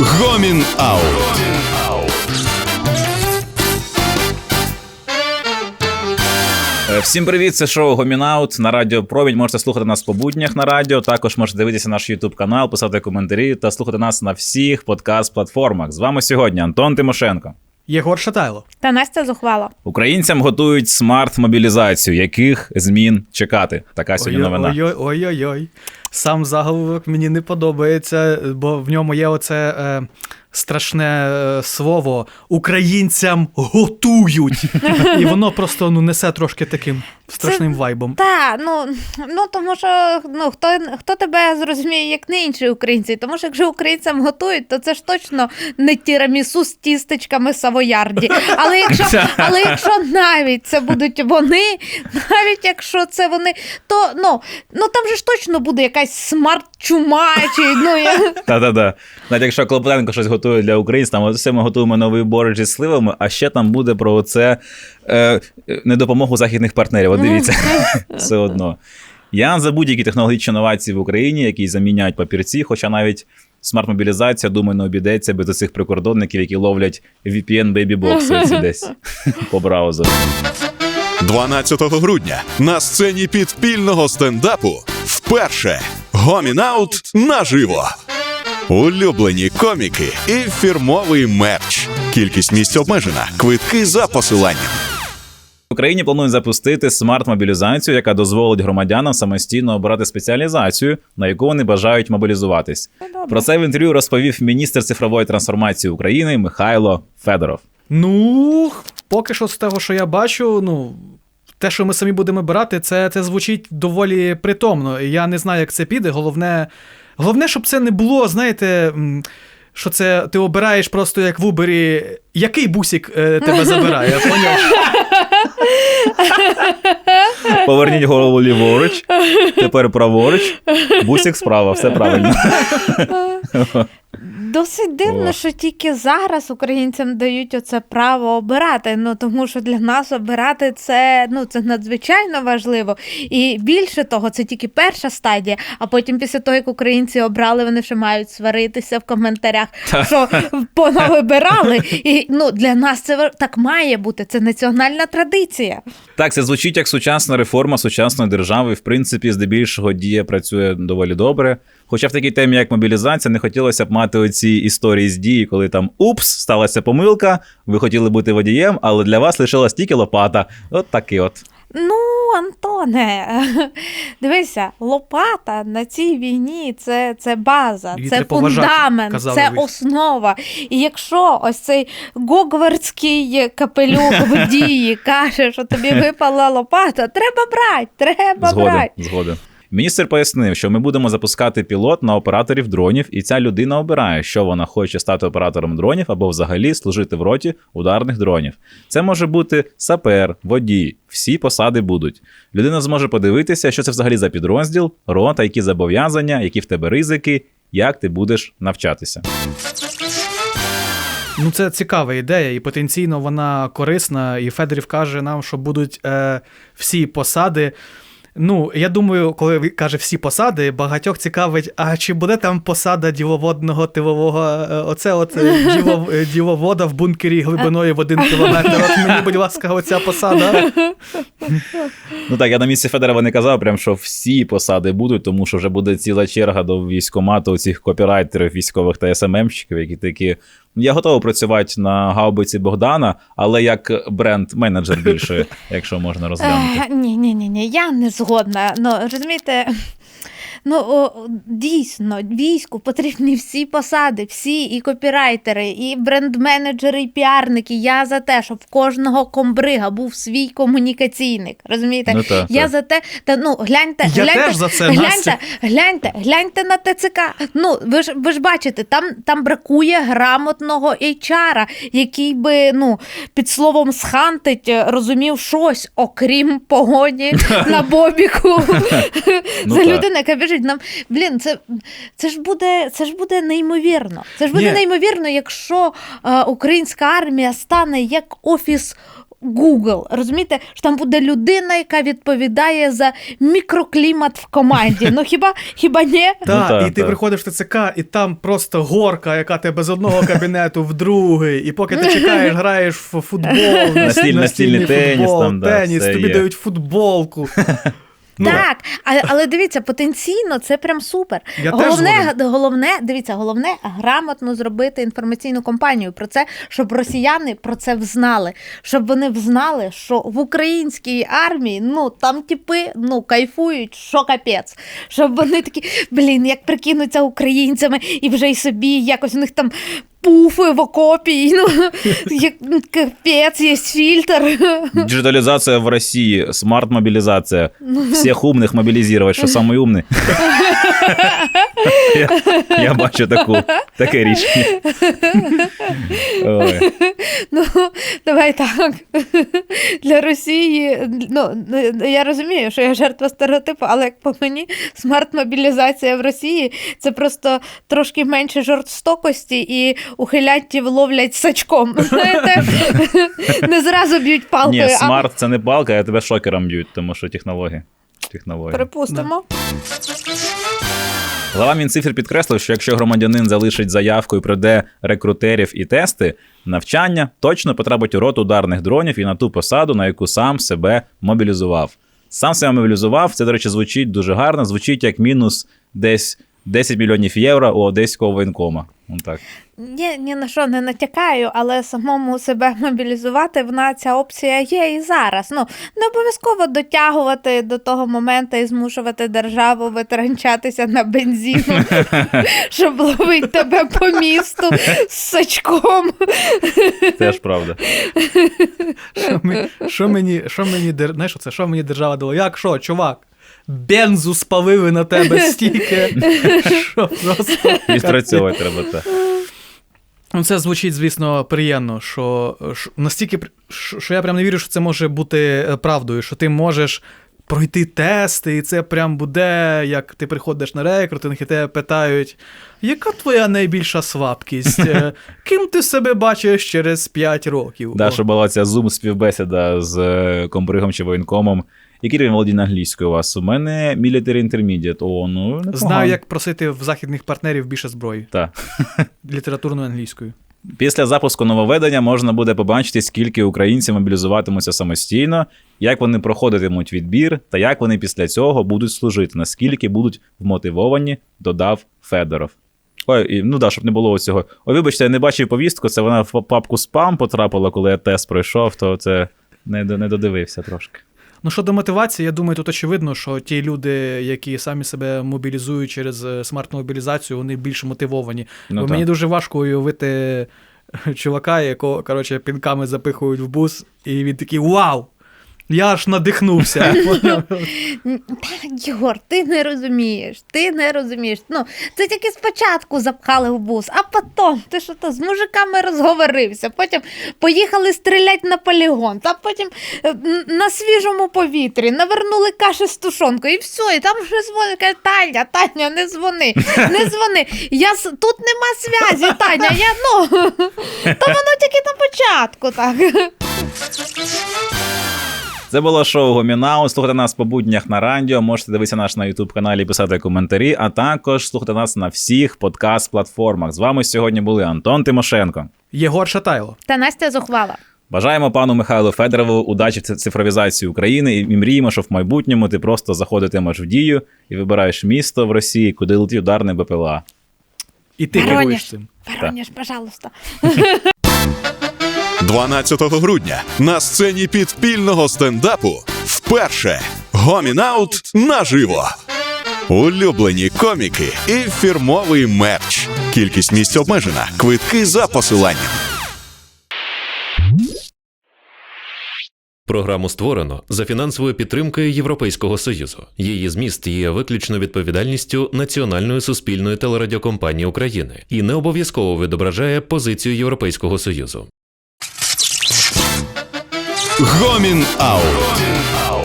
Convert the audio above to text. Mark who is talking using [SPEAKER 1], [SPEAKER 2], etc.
[SPEAKER 1] Гомін Аут.
[SPEAKER 2] Е, Всім привіт, це шоу Гомінаут на Радіо Промінь. Можете слухати нас по буднях на радіо. Також можете дивитися наш Ютуб канал, писати коментарі та слухати нас на всіх подкаст-платформах. З вами сьогодні Антон Тимошенко.
[SPEAKER 3] Єгор Шатайло.
[SPEAKER 4] Та Настя зухвала.
[SPEAKER 2] Українцям готують смарт-мобілізацію. Яких змін чекати? Така сьогодні новина.
[SPEAKER 3] Ой-ой, ой-ой. Сам заголовок мені не подобається, бо в ньому є оце е, страшне е, слово українцям готують. І воно просто ну, несе трошки таким страшним вайбом.
[SPEAKER 4] Та, ну, ну тому що ну, хто, хто тебе зрозуміє, як не інші українці? Тому що якщо українцям готують, то це ж точно не тірамісу з тістечками савоярді. Але якщо, але якщо навіть це будуть вони, навіть якщо це вони, то ну, ну там же ж точно буде якась смарт-чума, чи ну я.
[SPEAKER 2] Та-та-та. Навіть якщо Клопотенко щось готує для українців, там все ми готуємо новий борщ зі сливами, а ще там буде про це е, недопомогу західних партнерів. От дивіться, все одно. Я за будь-які технологічні новації в Україні, які заміняють папірці, хоча навіть смарт-мобілізація, думаю, не обійдеться без цих прикордонників, які ловлять VPN бейбі-бокси десь по браузеру.
[SPEAKER 1] 12 грудня на сцені підпільного стендапу вперше Гомін Аут наживо. Улюблені коміки і фірмовий мерч. Кількість місць обмежена. Квитки за посиланням.
[SPEAKER 2] В Україні планують запустити смарт-мобілізацію, яка дозволить громадянам самостійно обирати спеціалізацію, на яку вони бажають мобілізуватись. Про це в інтерв'ю розповів міністр цифрової трансформації України Михайло Федоров.
[SPEAKER 3] Ну, поки що з того, що я бачу, ну. Те, що ми самі будемо брати, це, це звучить доволі притомно. Я не знаю, як це піде. Головне, головне, щоб це не було, знаєте, що це ти обираєш просто як в Убері, який бусик е, тебе забирає. Поняв?
[SPEAKER 2] Поверніть голову ліворуч, тепер праворуч, бусик справа, все правильно.
[SPEAKER 4] Досить дивно,
[SPEAKER 2] О.
[SPEAKER 4] що тільки зараз українцям дають оце право обирати. Ну тому що для нас обирати це ну це надзвичайно важливо. І більше того, це тільки перша стадія. А потім, після того, як українці обрали, вони ще мають сваритися в коментарях, що понавибирали. І ну для нас це так має бути. Це національна традиція.
[SPEAKER 2] Так, це звучить як сучасна реформа сучасної держави. В принципі, здебільшого дія працює доволі добре. Хоча в такій темі, як мобілізація, не хотілося б мати оці історії з дії, коли там упс, сталася помилка, ви хотіли бути водієм, але для вас лишилась тільки лопата. От такий от.
[SPEAKER 4] Ну, Антоне, дивися, лопата на цій війні це, це база,
[SPEAKER 3] Її
[SPEAKER 4] це
[SPEAKER 3] поважати,
[SPEAKER 4] фундамент, це
[SPEAKER 3] ви.
[SPEAKER 4] основа. І якщо ось цей гогвардський капелюх в дії каже, що тобі випала лопата, треба брати, треба
[SPEAKER 2] Згода,
[SPEAKER 4] брати.
[SPEAKER 2] згода. Міністр пояснив, що ми будемо запускати пілот на операторів дронів, і ця людина обирає, що вона хоче стати оператором дронів або взагалі служити в роті ударних дронів. Це може бути сапер, водій, всі посади будуть. Людина зможе подивитися, що це взагалі за підрозділ, рота, які зобов'язання, які в тебе ризики, як ти будеш навчатися.
[SPEAKER 3] Ну, це цікава ідея, і потенційно вона корисна. І Федорів каже нам, що будуть е, всі посади. Ну, я думаю, коли він каже всі посади, багатьох цікавить, а чи буде там посада діловодного тилового, е, оце от е, ділов, е, діловода в бункері глибиною в один кілометр. От мені, будь ласка, оця посада.
[SPEAKER 2] Ну так, я на місці Федорова не казав, прям, що всі посади будуть, тому що вже буде ціла черга до військомату цих копірайтерів військових та СММщиків, які такі. «Ну, Я готовий працювати на гаубиці Богдана, але як бренд-менеджер більше, якщо можна розглянути.
[SPEAKER 4] Ні, ні, ні, ні, я не згодна. Ну, розумієте. Ну, о, дійсно, війську потрібні всі посади, всі і копірайтери, і бренд-менеджери, і піарники. Я за те, щоб в кожного комбрига був свій комунікаційник. Розумієте?
[SPEAKER 2] Ну, так,
[SPEAKER 4] я за те, та ну гляньте,
[SPEAKER 3] Я
[SPEAKER 4] гляньте,
[SPEAKER 3] теж за це,
[SPEAKER 4] гляньте,
[SPEAKER 3] Настя.
[SPEAKER 4] гляньте, гляньте на ТЦК. Ну, ви ж ви ж бачите, там, там бракує грамотного HR, який би ну під словом схантить розумів щось, окрім погоні на бобіку.
[SPEAKER 2] Ну,
[SPEAKER 4] Це людина, яка біжить нам. Блін, це, це ж буде, це ж буде неймовірно. Це ж буде
[SPEAKER 3] Ні.
[SPEAKER 4] неймовірно, якщо е, українська армія стане як офіс Google. Розумієте, що там буде людина, яка відповідає за мікроклімат в команді. Ну хіба хіба ні?
[SPEAKER 3] Так, і ти приходиш в ТЦК, і там просто горка, яка тебе з одного кабінету в другий. І поки ти чекаєш, граєш в футбол,
[SPEAKER 2] настільний теніс
[SPEAKER 3] теніс, тобі дають футболку. Ну,
[SPEAKER 4] Так, а- але дивіться, потенційно це прям супер.
[SPEAKER 3] Я теж
[SPEAKER 4] головне,
[SPEAKER 3] згоден.
[SPEAKER 4] головне, дивіться, головне грамотно зробити інформаційну кампанію про це, щоб росіяни про це взнали, щоб вони взнали, що в українській армії ну там типи ну кайфують, що капець. Щоб вони такі, блін, як прикинуться українцями, і вже й собі якось у них там. Пуфи в окопі, ну, як ну, капець, є фільтр.
[SPEAKER 2] Диджитализация в России, смарт-мобилизация. Всех умных мобилизировать, что самый умный. Я, я бачу таку, таке рішення. Ой.
[SPEAKER 4] Ну, давай так. Для Росії, ну, я розумію, що я жертва стереотипу, але як по мені, смарт-мобілізація в Росії це просто трошки менше жорстокості і ухилянтів ловлять сачком. Знаєте, не зразу б'ють палкою,
[SPEAKER 2] Ні, смарт це не палка, а тебе шокером б'ють, тому що технології. Технології.
[SPEAKER 4] припустимо.
[SPEAKER 2] Глава Мінцифр підкреслив, що якщо громадянин залишить заявку і пройде рекрутерів і тести, навчання точно потрапить у рот ударних дронів і на ту посаду, на яку сам себе мобілізував. Сам себе мобілізував, це, до речі, звучить дуже гарно, звучить як мінус десь 10 мільйонів євро у одеського воєнкома. Так.
[SPEAKER 4] Ні, ні на що не натякаю, але самому себе мобілізувати вона ця опція є і зараз. Ну не обов'язково дотягувати до того моменту і змушувати державу витранчатися на бензину, щоб ловити тебе по місту з сачком.
[SPEAKER 2] Теж правда.
[SPEAKER 3] Що, ми, що мені, що мені, знаєш, це, що мені держава дала? Як що, чувак? Бензу спалили на тебе стільки, що просто.
[SPEAKER 2] Відпрацьовувати треба так.
[SPEAKER 3] Ну, це звучить, звісно, приємно, що, що настільки що, що я прям не вірю, що це може бути е, правдою, що ти можеш пройти тести, і це прям буде, як ти приходиш на рекрутинг, і тебе питають, яка твоя найбільша слабкість? Е, Ким ти себе бачиш через 5 років?
[SPEAKER 2] Да, що була ця зум співбесіда з е, комбригом чи воєнкомом. Який рівень володіння англійською у вас? У мене military intermediate. О, ну, непогано.
[SPEAKER 3] Знаю, як просити в західних партнерів більше зброї
[SPEAKER 2] Так.
[SPEAKER 3] літературною англійською.
[SPEAKER 2] Після запуску нововведення можна буде побачити, скільки українців мобілізуватимуться самостійно, як вони проходитимуть відбір, та як вони після цього будуть служити, наскільки будуть вмотивовані, додав Федоров. Ой, і, ну да, щоб не було цього. Ой, вибачте, я не бачив повістку, це вона в папку спам потрапила, коли я тест пройшов, то це не, не додивився трошки.
[SPEAKER 3] Ну, щодо мотивації, я думаю, тут очевидно, що ті люди, які самі себе мобілізують через е, смарт-мобілізацію, вони більш мотивовані.
[SPEAKER 2] Ну,
[SPEAKER 3] Бо
[SPEAKER 2] так.
[SPEAKER 3] мені дуже важко уявити чувака, якого коротше, пінками запихують в бус, і він такий Вау! Я аж надихнувся.
[SPEAKER 4] М, Єгор, ти не розумієш, ти не розумієш. Ну, це тільки спочатку запхали в бус, а потім ти що то з мужиками розговорився, потім поїхали стріляти на полігон, та потім е, на свіжому повітрі навернули каші з тушонкою, і все, і там вже дзвонить, каже, Таня, Таня, не дзвони, не дзвони. Я, тут нема зв'язі, Таня, я, ну, то воно тільки на початку, так.
[SPEAKER 2] Це було шоу Гомінау. Слухайте нас по буднях на радіо. Можете дивитися наш на Ютуб каналі, писати коментарі, а також слухайте нас на всіх подкаст-платформах. З вами сьогодні були Антон Тимошенко.
[SPEAKER 3] Єгор Шатайло.
[SPEAKER 4] Та Настя зухвала.
[SPEAKER 2] Бажаємо пану Михайлу Федорову удачі в цифровізації України і мріємо, що в майбутньому ти просто заходитимеш в дію і вибираєш місто в Росії, куди летить ударний БПЛА.
[SPEAKER 3] І ти керуєш цим.
[SPEAKER 4] Воронеж, пожалуйста.
[SPEAKER 1] 12 грудня на сцені підпільного стендапу вперше гомінаут наживо. Улюблені коміки і фірмовий мерч. Кількість місць обмежена. Квитки за посиланням.
[SPEAKER 5] Програму створено за фінансовою підтримкою Європейського союзу. Її зміст є виключно відповідальністю Національної суспільної телерадіокомпанії України і не обов'язково відображає позицію Європейського союзу.
[SPEAKER 1] Гомін Аут.